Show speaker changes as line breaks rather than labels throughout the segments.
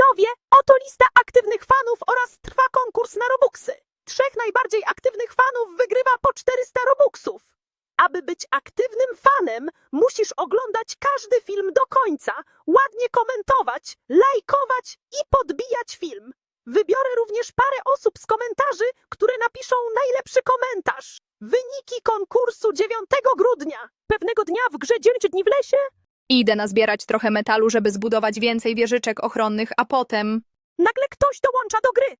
Widzowie, oto lista aktywnych fanów oraz trwa konkurs na Robuxy. Trzech najbardziej aktywnych fanów wygrywa po 400 Robuxów. Aby być aktywnym fanem, musisz oglądać każdy film do końca, ładnie komentować, lajkować i podbijać film. Wybiorę również parę osób z komentarzy, które napiszą najlepszy komentarz. Wyniki konkursu 9 grudnia. Pewnego dnia w grze 9 dni w lesie
Idę nazbierać trochę metalu, żeby zbudować więcej wieżyczek ochronnych, a potem...
nagle ktoś dołącza do gry.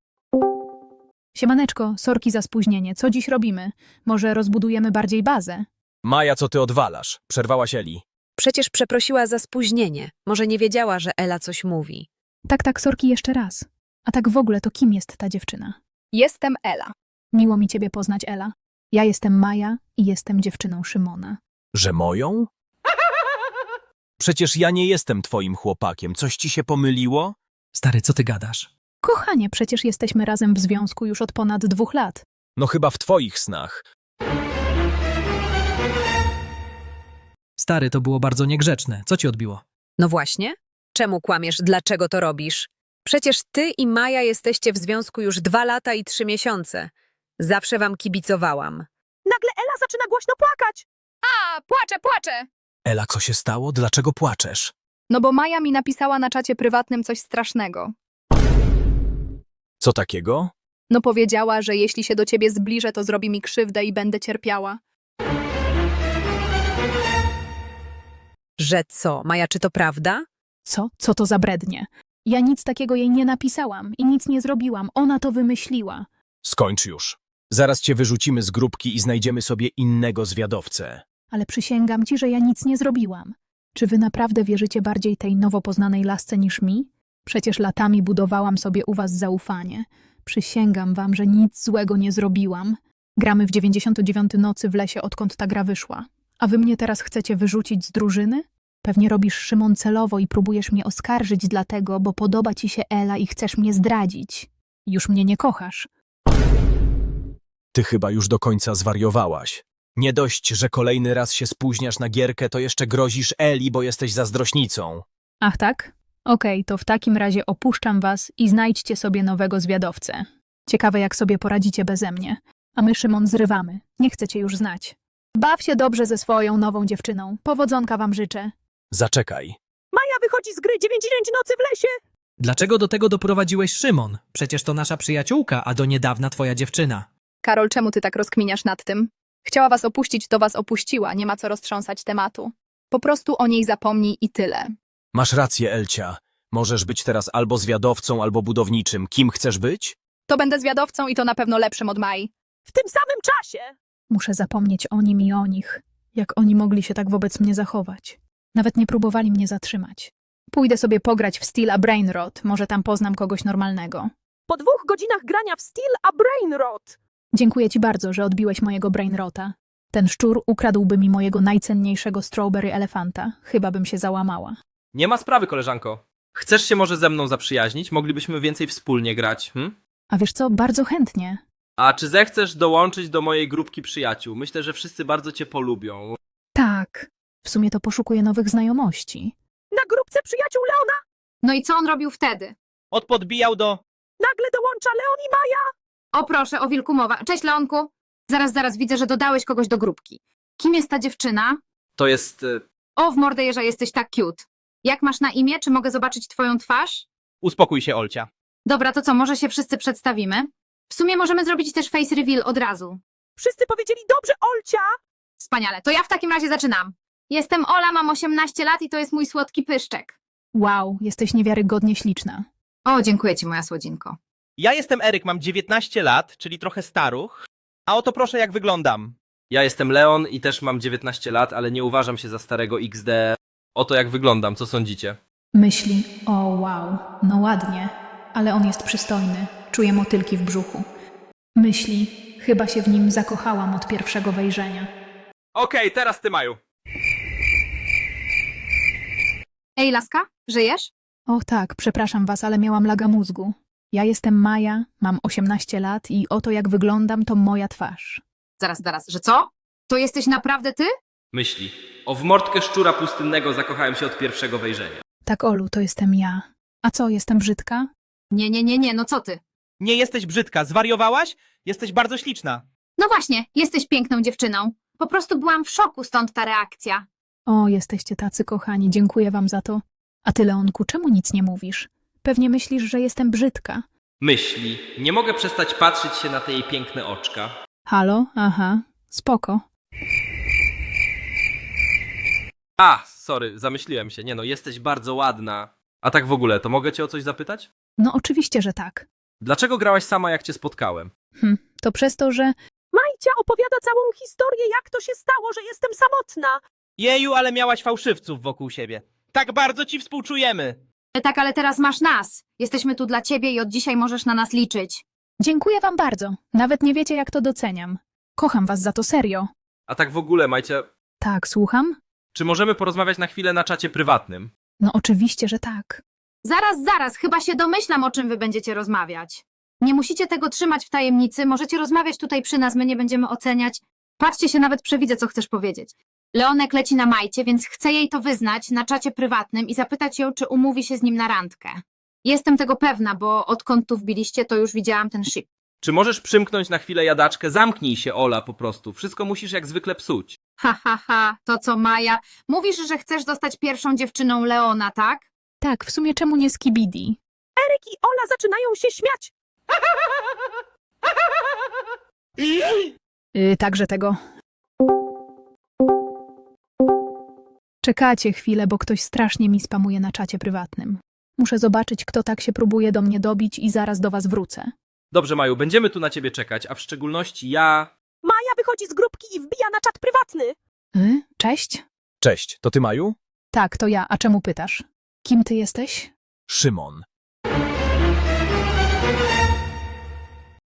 Siemaneczko, sorki za spóźnienie. Co dziś robimy? Może rozbudujemy bardziej bazę?
Maja, co ty odwalasz? Przerwałaś Eli.
Przecież przeprosiła za spóźnienie. Może nie wiedziała, że Ela coś mówi.
Tak, tak, sorki jeszcze raz. A tak w ogóle to kim jest ta dziewczyna?
Jestem Ela.
Miło mi ciebie poznać, Ela. Ja jestem Maja i jestem dziewczyną Szymona.
Że moją? Przecież ja nie jestem twoim chłopakiem. Coś ci się pomyliło?
Stary, co ty gadasz?
Kochanie, przecież jesteśmy razem w związku już od ponad dwóch lat.
No chyba w twoich snach.
Stary, to było bardzo niegrzeczne. Co ci odbiło?
No właśnie. Czemu kłamiesz? Dlaczego to robisz? Przecież ty i Maja jesteście w związku już dwa lata i trzy miesiące. Zawsze wam kibicowałam.
Nagle Ela zaczyna głośno płakać.
A, płaczę, płaczę!
Ela, co się stało? Dlaczego płaczesz?
No bo Maja mi napisała na czacie prywatnym coś strasznego.
Co takiego?
No powiedziała, że jeśli się do ciebie zbliżę, to zrobi mi krzywdę i będę cierpiała.
Że co? Maja, czy to prawda?
Co? Co to za brednie? Ja nic takiego jej nie napisałam i nic nie zrobiłam. Ona to wymyśliła.
Skończ już. Zaraz cię wyrzucimy z grupki i znajdziemy sobie innego zwiadowcę.
Ale przysięgam ci, że ja nic nie zrobiłam. Czy wy naprawdę wierzycie bardziej tej nowo poznanej lasce niż mi? Przecież latami budowałam sobie u was zaufanie. Przysięgam wam, że nic złego nie zrobiłam. Gramy w 99 nocy w lesie, odkąd ta gra wyszła. A wy mnie teraz chcecie wyrzucić z drużyny? Pewnie robisz Szymon celowo i próbujesz mnie oskarżyć dlatego, bo podoba ci się Ela i chcesz mnie zdradzić. Już mnie nie kochasz.
Ty chyba już do końca zwariowałaś. Nie dość, że kolejny raz się spóźniasz na gierkę, to jeszcze grozisz Eli, bo jesteś zazdrośnicą.
Ach tak? Okej, to w takim razie opuszczam was i znajdźcie sobie nowego zwiadowcę. Ciekawe, jak sobie poradzicie beze mnie. A my, Szymon, zrywamy. Nie chcę cię już znać. Baw się dobrze ze swoją nową dziewczyną. Powodzonka wam życzę.
Zaczekaj.
Maja wychodzi z gry 9 nocy w lesie.
Dlaczego do tego doprowadziłeś Szymon? Przecież to nasza przyjaciółka, a do niedawna twoja dziewczyna.
Karol, czemu ty tak rozkminiasz nad tym? Chciała was opuścić, to was opuściła, nie ma co roztrząsać tematu. Po prostu o niej zapomnij i tyle.
Masz rację, Elcia. Możesz być teraz albo zwiadowcą, albo budowniczym. Kim chcesz być?
To będę zwiadowcą i to na pewno lepszym od Mai.
W tym samym czasie.
Muszę zapomnieć o nim i o nich. Jak oni mogli się tak wobec mnie zachować? Nawet nie próbowali mnie zatrzymać. Pójdę sobie pograć w Steel a Brainrot. Może tam poznam kogoś normalnego.
Po dwóch godzinach grania w Steel a Brainrot.
Dziękuję ci bardzo, że odbiłeś mojego Brainrota. Ten szczur ukradłby mi mojego najcenniejszego strawberry elefanta. Chyba bym się załamała.
Nie ma sprawy, koleżanko. Chcesz się może ze mną zaprzyjaźnić? Moglibyśmy więcej wspólnie grać, hm?
A wiesz co, bardzo chętnie.
A czy zechcesz dołączyć do mojej grupki przyjaciół? Myślę, że wszyscy bardzo cię polubią.
Tak. W sumie to poszukuję nowych znajomości.
Na grupce przyjaciół Leona
No i co on robił wtedy?
Odpodbijał do...
nagle dołącza Leon i Maja.
O proszę, o wilku mowa. Cześć Leonku. Zaraz, zaraz, widzę, że dodałeś kogoś do grupki. Kim jest ta dziewczyna?
To jest... e,
O, w mordę jeża jesteś tak cute. Jak masz na imię? Czy mogę zobaczyć twoją twarz?
Uspokój się, Olcia.
Dobra, to co, może się wszyscy przedstawimy? W sumie możemy zrobić też face reveal od razu.
Wszyscy powiedzieli dobrze, Olcia.
Wspaniale, to ja w takim razie zaczynam. Jestem Ola, mam 18 lat i to jest mój słodki pyszczek.
Wow, jesteś niewiarygodnie śliczna.
O, dziękuję ci, moja słodzinko.
Ja jestem Eryk, mam 19 lat, czyli trochę staruch. A oto proszę, jak wyglądam.
Ja jestem Leon i też mam 19 lat, ale nie uważam się za starego XD. Oto jak wyglądam, co sądzicie?
Myśli, o wow, no ładnie, ale on jest przystojny. Czuję motylki w brzuchu. Myśli, chyba się w nim zakochałam od pierwszego wejrzenia.
Okej, teraz ty, Maju.
Ej, laska, żyjesz?
O tak, przepraszam was, ale miałam laga mózgu. Ja jestem Maja, mam 18 lat i oto jak wyglądam to moja twarz.
Zaraz, zaraz, że co? To jesteś naprawdę ty?
Myśli. O w mordkę szczura pustynnego zakochałem się od pierwszego wejrzenia.
Tak, Olu, to jestem ja. A co, jestem brzydka?
Nie, nie, nie, nie, no co ty?
Nie jesteś brzydka, zwariowałaś? Jesteś bardzo śliczna.
No właśnie, jesteś piękną dziewczyną. Po prostu byłam w szoku, stąd ta reakcja.
O, jesteście tacy kochani, dziękuję wam za to. A ty, Leonku, czemu nic nie mówisz? Pewnie myślisz, że jestem brzydka.
Myśli. Nie mogę przestać patrzeć się na te jej piękne oczka.
Halo? Aha, spoko.
A, sorry, zamyśliłem się. Nie no, jesteś bardzo ładna. A tak w ogóle, to mogę cię o coś zapytać?
No oczywiście, że tak.
Dlaczego grałaś sama, jak cię spotkałem?
Hm, to przez to, że...
Majcia opowiada całą historię, jak to się stało, że jestem samotna.
Jeju, ale miałaś fałszywców wokół siebie. Tak bardzo ci współczujemy.
E, Tak, ale teraz masz nas. Jesteśmy tu dla ciebie i od dzisiaj możesz na nas liczyć.
Dziękuję wam bardzo. Nawet nie wiecie, jak to doceniam. Kocham was za to serio.
A tak w ogóle, Majcie,
Tak, słucham?
czy możemy porozmawiać na chwilę na czacie prywatnym?
No oczywiście, że tak.
Zaraz, zaraz, chyba się domyślam, o czym wy będziecie rozmawiać. Nie musicie tego trzymać w tajemnicy, możecie rozmawiać tutaj przy nas, my nie będziemy oceniać. Patrzcie się, nawet przewidzę, co chcesz powiedzieć. Leonek leci na Majcie, więc chcę jej to wyznać na czacie prywatnym i zapytać ją, czy umówi się z nim na randkę. Jestem tego pewna, bo odkąd tu wbiliście, to już widziałam ten ship.
Czy możesz przymknąć na chwilę jadaczkę? Zamknij się, Ola, po prostu. Wszystko musisz jak zwykle psuć.
Ha, ha, ha, to co Maja. Mówisz, że chcesz zostać pierwszą dziewczyną Leona, tak?
Tak, w sumie czemu nie skibidi?
Eryk i Ola zaczynają się śmiać.
Yy, także tego. Czekacie chwilę, bo ktoś strasznie mi spamuje na czacie prywatnym. Muszę zobaczyć, kto tak się próbuje do mnie dobić i zaraz do was wrócę.
Dobrze, Maju, będziemy tu na ciebie czekać, a w szczególności ja...
Maja wychodzi z grupki i wbija na czat prywatny.
Y? Cześć?
Cześć, to ty, Maju?
Tak, to ja. A czemu pytasz? Kim ty jesteś?
Szymon.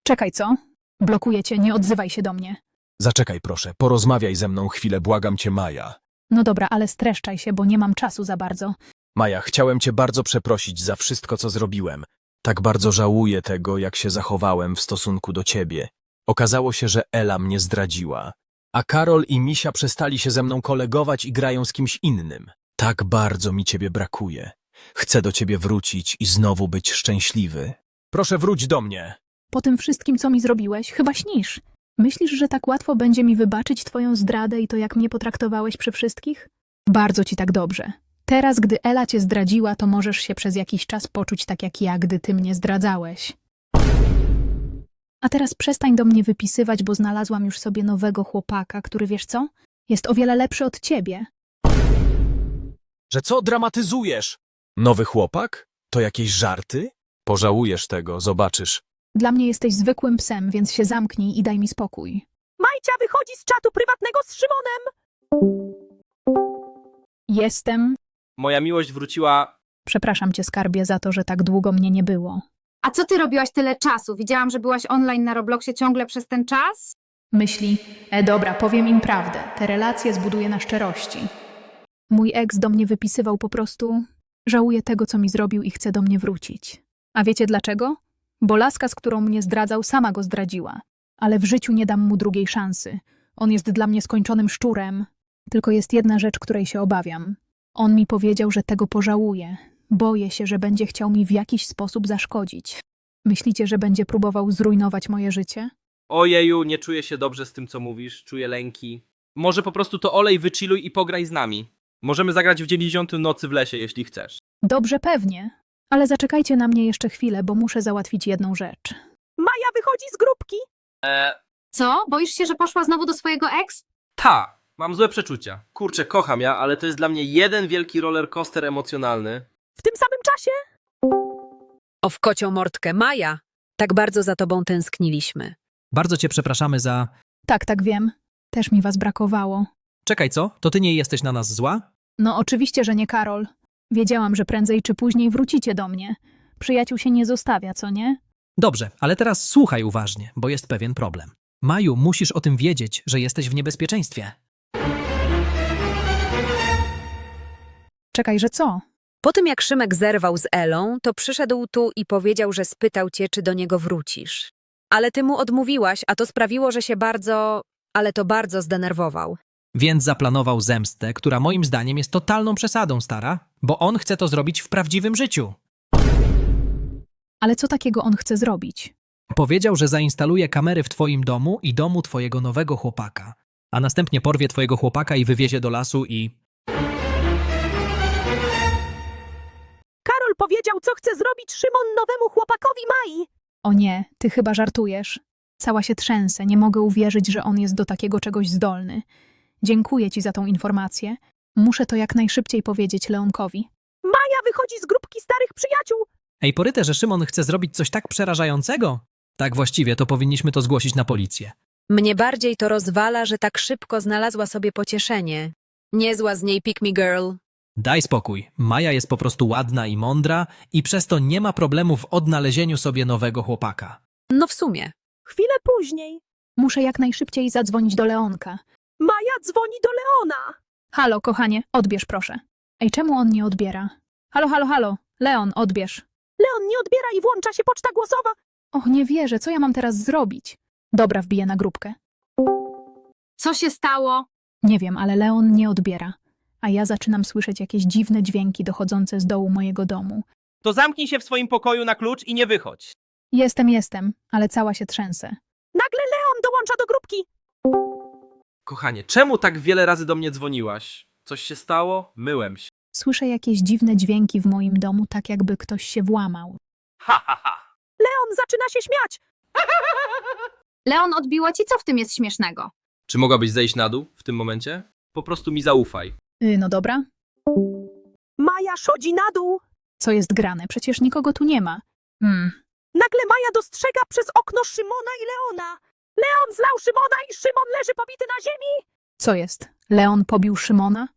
Czekaj, co? Blokuję cię, nie odzywaj się do mnie.
Zaczekaj proszę, porozmawiaj ze mną chwilę, błagam cię, Maja.
No dobra, ale streszczaj się, bo nie mam czasu za bardzo.
Maja, chciałem cię bardzo przeprosić za wszystko, co zrobiłem. Tak bardzo żałuję tego, jak się zachowałem w stosunku do ciebie. Okazało się, że Ela mnie zdradziła. A Karol i Misia przestali się ze mną kolegować i grają z kimś innym. Tak bardzo mi ciebie brakuje. Chcę do ciebie wrócić i znowu być szczęśliwy. Proszę wróć do mnie.
Po tym wszystkim, co mi zrobiłeś, chyba śnisz. Myślisz, że tak łatwo będzie mi wybaczyć twoją zdradę i to, jak mnie potraktowałeś przy wszystkich? Bardzo ci tak dobrze. Teraz, gdy Ela cię zdradziła, to możesz się przez jakiś czas poczuć tak jak ja, gdy ty mnie zdradzałeś. A teraz przestań do mnie wypisywać, bo znalazłam już sobie nowego chłopaka, który, wiesz co? Jest o wiele lepszy od ciebie.
Że co dramatyzujesz? Nowy chłopak? To jakieś żarty? Pożałujesz tego, zobaczysz.
Dla mnie jesteś zwykłym psem, więc się zamknij i daj mi spokój.
Majcia wychodzi z czatu prywatnego z Szymonem.
Jestem.
Moja miłość wróciła...
Przepraszam cię, skarbie, za to, że tak długo mnie nie było.
A co ty robiłaś tyle czasu? Widziałam, że byłaś online na Robloxie ciągle przez ten czas?
Myśli, e dobra, powiem im prawdę, te relacje zbuduję na szczerości. Mój ex do mnie wypisywał po prostu, żałuje tego, co mi zrobił i chce do mnie wrócić. A wiecie dlaczego? Bo laska, z którą mnie zdradzał, sama go zdradziła. Ale w życiu nie dam mu drugiej szansy. On jest dla mnie skończonym szczurem. Tylko jest jedna rzecz, której się obawiam. On mi powiedział, że tego pożałuje. Boję się, że będzie chciał mi w jakiś sposób zaszkodzić. Myślicie, że będzie próbował zrujnować moje życie?
Ojeju, nie czuję się dobrze z tym, co mówisz, czuję lęki. Może po prostu to olej, wychilluj i pograj z nami. Możemy zagrać w 90 nocy w lesie, jeśli chcesz.
Dobrze, pewnie. Ale zaczekajcie na mnie jeszcze chwilę, bo muszę załatwić jedną rzecz.
Maja wychodzi z grupki.
Eee,
Co? Boisz się, że poszła znowu do swojego ex?
ta, mam złe przeczucia. Kurczę, kocham ja, ale to jest dla mnie jeden wielki roller coaster emocjonalny.
W tym samym czasie
O w kocią mordkę Maja. Tak bardzo za tobą tęskniliśmy.
Bardzo cię przepraszamy za...
Tak, tak wiem. Też mi was brakowało.
Czekaj, co? To ty nie jesteś na nas zła?
No oczywiście, że nie Karol. Wiedziałam, że prędzej czy później wrócicie do mnie. Przyjaciół się nie zostawia, co nie?
Dobrze, ale teraz słuchaj uważnie, bo jest pewien problem. Maju, musisz o tym wiedzieć, że jesteś w niebezpieczeństwie.
Czekaj, że co?
Po tym jak Szymek zerwał z Elą, to przyszedł tu i powiedział, że spytał cię, czy do niego wrócisz. Ale ty mu odmówiłaś, a to sprawiło, że się bardzo, ale to bardzo zdenerwował.
Więc zaplanował zemstę, która moim zdaniem jest totalną przesadą, stara, bo on chce to zrobić w prawdziwym życiu.
Ale co takiego on chce zrobić?
Powiedział, że zainstaluje kamery w twoim domu i domu twojego nowego chłopaka, a następnie porwie twojego chłopaka i wywiezie do lasu i...
Karol powiedział, co chce zrobić Szymon nowemu chłopakowi Mai.
O nie, ty chyba żartujesz. Cała się trzęsę, nie mogę uwierzyć, że on jest do takiego czegoś zdolny. Dziękuję ci za tą informację. Muszę to jak najszybciej powiedzieć Leonkowi.
Maja wychodzi z grupki starych przyjaciół.
Ej, poryte, że Szymon chce zrobić coś tak przerażającego? Tak właściwie, to powinniśmy to zgłosić na policję.
Mnie bardziej to rozwala, że tak szybko znalazła sobie pocieszenie. Niezła z niej pick me girl.
Daj spokój. Maja jest po prostu ładna i mądra i przez to nie ma problemu w odnalezieniu sobie nowego chłopaka.
No w sumie.
Chwilę później
Muszę jak najszybciej zadzwonić do Leonka.
Dzwoni do Leona.
Halo, kochanie, odbierz proszę. Ej, czemu on nie odbiera? Halo, halo, halo. Leon, odbierz.
Leon nie odbiera i włącza się poczta głosowa.
Och, nie wierzę, co ja mam teraz zrobić? Dobra, wbiję na grupkę.
Co się stało?
Nie wiem, ale Leon nie odbiera. A ja zaczynam słyszeć jakieś dziwne dźwięki dochodzące z dołu mojego domu.
To zamknij się w swoim pokoju na klucz i nie wychodź.
Jestem, jestem, ale cała się trzęsę.
Nagle Leon dołącza do grupki.
Kochanie, czemu tak wiele razy do mnie dzwoniłaś? Coś się stało? Myłem się.
Słyszę jakieś dziwne dźwięki w moim domu, tak jakby ktoś się włamał.
Ha, ha, ha.
Leon zaczyna się śmiać.
Leon odbiło ci, co w tym jest śmiesznego?
Czy mogłabyś zejść na dół w tym momencie? Po prostu mi zaufaj.
Y, no dobra.
Maja szodzi na dół.
Co jest grane? Przecież nikogo tu nie ma. Hmm.
Nagle Maja dostrzega przez okno Szymona i Leona. Leon zlał Szymona i Szymon leży pobity na ziemi.
Co jest? Leon pobił Szymona?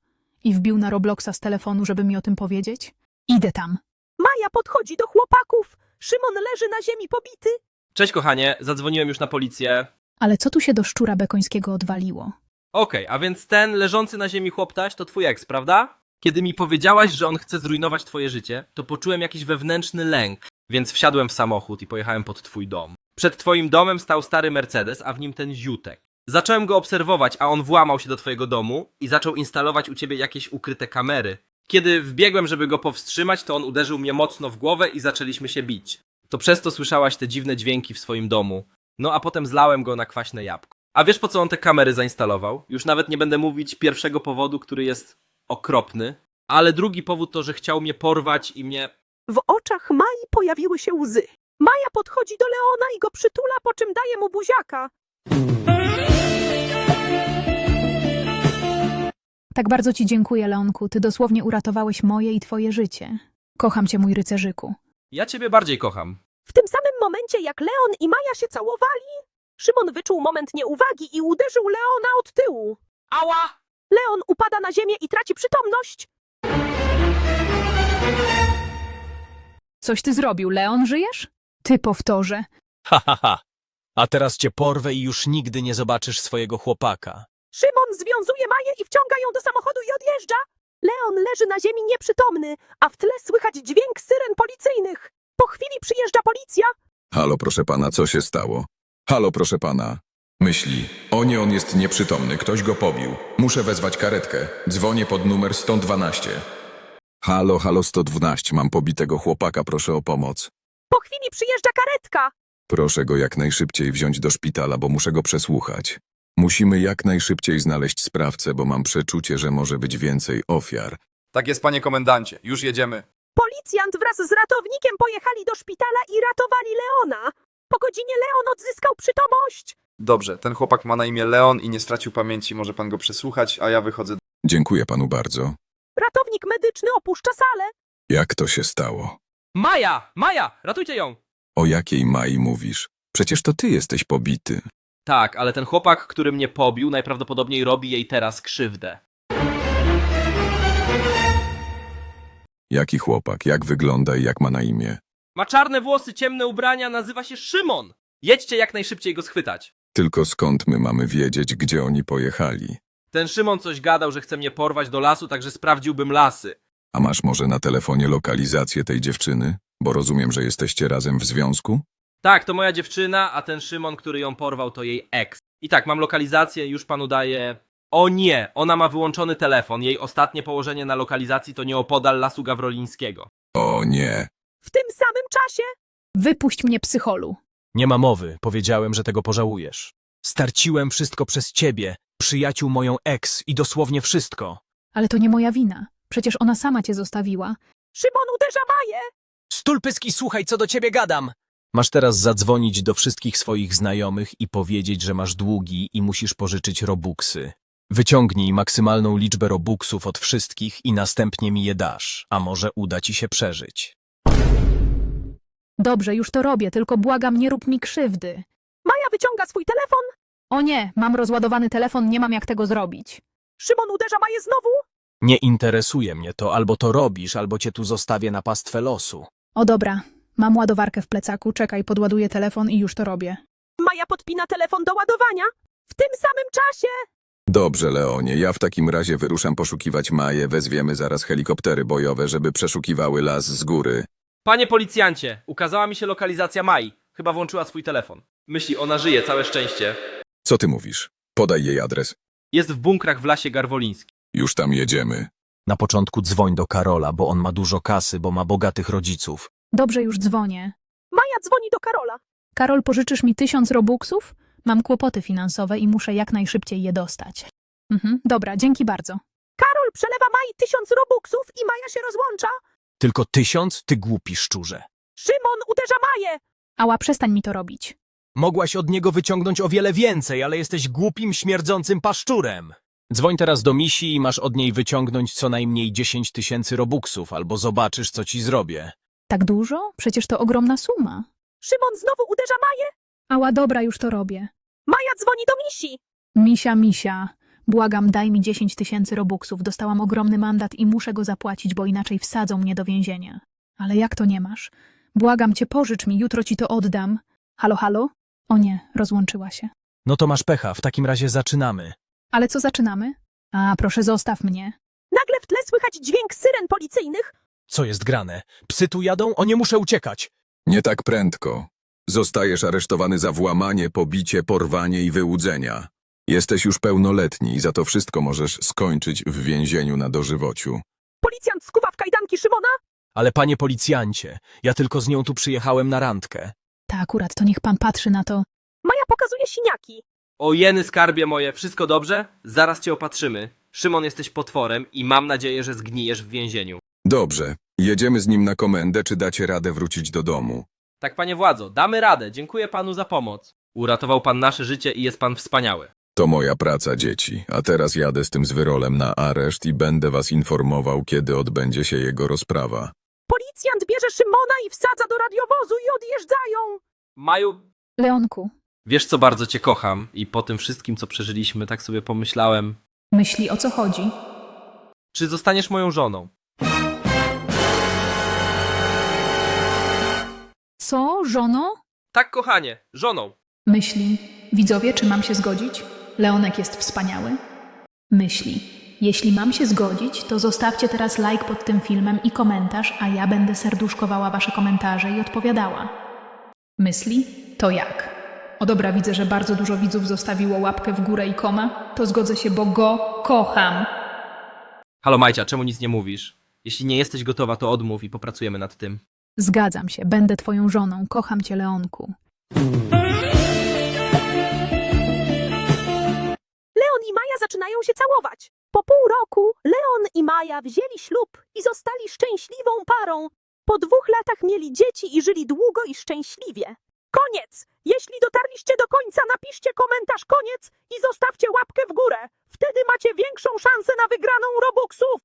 I wbił na Robloxa z telefonu, żeby mi o tym powiedzieć? Idę tam.
Maja podchodzi do chłopaków. Szymon leży na ziemi pobity.
Cześć kochanie, zadzwoniłem już na policję.
Ale co tu się do szczura bekońskiego odwaliło?
Okej, a więc ten leżący na ziemi chłoptaś to twój eks, prawda? Kiedy mi powiedziałaś, że on chce zrujnować twoje życie, to poczułem jakiś wewnętrzny lęk, więc wsiadłem w samochód i pojechałem pod twój dom. Przed twoim domem stał stary Mercedes, a w nim ten ziutek. Zacząłem go obserwować, a on włamał się do twojego domu i zaczął instalować u ciebie jakieś ukryte kamery. Kiedy wbiegłem, żeby go powstrzymać, to on uderzył mnie mocno w głowę i zaczęliśmy się bić. To przez to słyszałaś te dziwne dźwięki w swoim domu. No a potem zlałem go na kwaśne jabłko. A wiesz po co on te kamery zainstalował? Już nawet nie będę mówić pierwszego powodu, który jest okropny, ale drugi powód to, że chciał mnie porwać i mnie.
W oczach Mai pojawiły się łzy. Maja podchodzi do Leona i go przytula, po czym daje mu buziaka.
Tak bardzo ci dziękuję, Leonku. Ty dosłownie uratowałeś moje i twoje życie. Kocham cię, mój rycerzyku.
Ja ciebie bardziej kocham.
W tym samym momencie, jak Leon i Maja się całowali, Szymon wyczuł moment nieuwagi i uderzył Leona od tyłu.
Ała!
Leon upada na ziemię i traci przytomność.
Coś ty zrobił, Leon, żyjesz? Ty powtórzę.
Ha, ha, ha. A teraz cię porwę i już nigdy nie zobaczysz swojego chłopaka.
Szymon związuje Maję i wciąga ją do samochodu i odjeżdża. Leon leży na ziemi nieprzytomny, a w tle słychać dźwięk syren policyjnych. Po chwili przyjeżdża policja.
Halo, proszę pana, co się stało? Halo, proszę pana. Myśli. O nie, on jest nieprzytomny, ktoś go pobił. Muszę wezwać karetkę. Dzwonię pod numer 112. Halo, halo 112, mam pobitego chłopaka, proszę o pomoc.
Po chwili przyjeżdża karetka.
Proszę go jak najszybciej wziąć do szpitala, bo muszę go przesłuchać. Musimy jak najszybciej znaleźć sprawcę, bo mam przeczucie, że może być więcej ofiar.
Tak jest, panie komendancie. Już jedziemy.
Policjant wraz z ratownikiem pojechali do szpitala i ratowali Leona. Po godzinie Leon odzyskał przytomność.
Dobrze, ten chłopak ma na imię Leon i nie stracił pamięci. Może pan go przesłuchać, a ja wychodzę.
Dziękuję panu bardzo.
Ratownik medyczny opuszcza salę.
Jak to się stało?
Maja! Maja! Ratujcie ją!
O jakiej Mai mówisz? Przecież to ty jesteś pobity.
Tak, ale ten chłopak, który mnie pobił, najprawdopodobniej robi jej teraz krzywdę.
Jaki chłopak, jak wygląda i jak ma na imię?
Ma czarne włosy, ciemne ubrania, nazywa się Szymon! Jedźcie jak najszybciej go schwytać.
Tylko skąd my mamy wiedzieć, gdzie oni pojechali?
Ten Szymon coś gadał, że chce mnie porwać do lasu, także sprawdziłbym lasy.
A masz może na telefonie lokalizację tej dziewczyny? Bo rozumiem, że jesteście razem w związku?
Tak, to moja dziewczyna, a ten Szymon, który ją porwał, to jej ex. I tak, mam lokalizację, już panu daję. O nie, ona ma wyłączony telefon. Jej ostatnie położenie na lokalizacji to nieopodal Lasu Gawrolińskiego.
O nie.
W tym samym czasie
Wypuść mnie, psycholu.
Nie ma mowy, powiedziałem, że tego pożałujesz. Starciłem wszystko przez ciebie, przyjaciół moją ex i dosłownie wszystko.
Ale to nie moja wina. Przecież ona sama cię zostawiła.
Szymon uderza Maję!
Stulpyski, słuchaj, co do ciebie gadam! Masz teraz zadzwonić do wszystkich swoich znajomych i powiedzieć, że masz długi i musisz pożyczyć robuxy. Wyciągnij maksymalną liczbę robuxów od wszystkich i następnie mi je dasz, a może uda ci się przeżyć.
Dobrze, już to robię, tylko błagam, nie rób mi krzywdy.
Maja wyciąga swój telefon.
O nie, mam rozładowany telefon, nie mam jak tego zrobić.
Szymon uderza Maję znowu.
Nie interesuje mnie to, albo to robisz, albo cię tu zostawię na pastwę losu.
O dobra, mam ładowarkę w plecaku, czekaj, podładuję telefon i już to robię.
Maja podpina telefon do ładowania. W tym samym czasie
Dobrze, Leonie, ja w takim razie wyruszam poszukiwać Maję, wezwiemy zaraz helikoptery bojowe, żeby przeszukiwały las z góry.
Panie policjancie, ukazała mi się lokalizacja Mai. Chyba włączyła swój telefon. Myśli, ona żyje, całe szczęście.
Co ty mówisz? Podaj jej adres.
Jest w bunkrach w lasie garwolińskim.
Już tam jedziemy.
Na początku dzwoń do Karola, bo on ma dużo kasy, bo ma bogatych rodziców.
Dobrze, już dzwonię.
Maja dzwoni do Karola.
Karol, pożyczysz mi tysiąc robuxów? Mam kłopoty finansowe i muszę jak najszybciej je dostać. Mhm, dobra, dzięki bardzo.
Karol przelewa Mai tysiąc robuxów i Maja się rozłącza.
Tylko tysiąc, ty głupi szczurze.
Szymon uderza Maję.
Ała, przestań mi to robić.
Mogłaś od niego wyciągnąć o wiele więcej, ale jesteś głupim, śmierdzącym paszczurem. Dzwoń teraz do misi i masz od niej wyciągnąć co najmniej 10 tysięcy robuxów, albo zobaczysz, co ci zrobię.
Tak dużo? Przecież to ogromna suma.
Szymon znowu uderza Maję.
Ała, dobra, już to robię.
Maja dzwoni do Misi.
Misia, misia, błagam, daj mi 10 tysięcy robuxów. Dostałam ogromny mandat i muszę go zapłacić, bo inaczej wsadzą mnie do więzienia. Ale jak to nie masz? Błagam cię, pożycz mi, jutro ci to oddam. Halo, halo? O nie, rozłączyła się.
No to masz pecha, w takim razie zaczynamy.
Ale co zaczynamy? A, proszę, zostaw mnie.
Nagle w tle słychać dźwięk syren policyjnych.
Co jest grane? Psy tu jadą? O nie muszę uciekać!
Nie tak prędko. Zostajesz aresztowany za włamanie, pobicie, porwanie i wyłudzenia. Jesteś już pełnoletni i za to wszystko możesz skończyć w więzieniu na dożywociu.
Policjant skuwa w kajdanki Szymona.
Ale panie policjancie, ja tylko z nią tu przyjechałem na randkę.
Ta akurat, to niech pan patrzy na to.
Maja pokazuje siniaki.
O jeny skarbie moje, wszystko dobrze? Zaraz cię opatrzymy. Szymon jesteś potworem i mam nadzieję, że zgnijesz w więzieniu.
Dobrze, jedziemy z nim na komendę, czy dacie radę wrócić do domu?
Tak, panie władzo, damy radę. Dziękuję panu za pomoc. Uratował pan nasze życie i jest pan wspaniały.
To moja praca, dzieci, a teraz jadę z tym zwyrolem na areszt i będę was informował, kiedy odbędzie się jego rozprawa.
Policjant bierze Szymona i wsadza do radiowozu i odjeżdżają.
Maju,
Leonku,
wiesz co bardzo cię kocham i po tym wszystkim, co przeżyliśmy, tak sobie pomyślałem,
myśli o co chodzi?
czy zostaniesz moją żoną?
Co, żono?
Tak, kochanie, żoną.
Myśli, widzowie, czy mam się zgodzić? Leonek jest wspaniały. Myśli, jeśli mam się zgodzić, to zostawcie teraz like pod tym filmem i komentarz, a ja będę serduszkowała wasze komentarze i odpowiadała. Myśli, to jak? O dobra, widzę, że bardzo dużo widzów zostawiło łapkę w górę i koma. To zgodzę się, bo go kocham.
Halo Majcia, czemu nic nie mówisz? Jeśli nie jesteś gotowa, to odmów i popracujemy nad tym.
Zgadzam się, będę twoją żoną, kocham cię, Leonku.
Leon i Maja zaczynają się całować. Po pół roku Leon i Maja wzięli ślub i zostali szczęśliwą parą. Po dwóch latach mieli dzieci i żyli długo i szczęśliwie. Koniec! Jeśli dotarliście do końca, napiszcie komentarz koniec i zostawcie łapkę w górę. Wtedy macie większą szansę na wygraną Robuxów.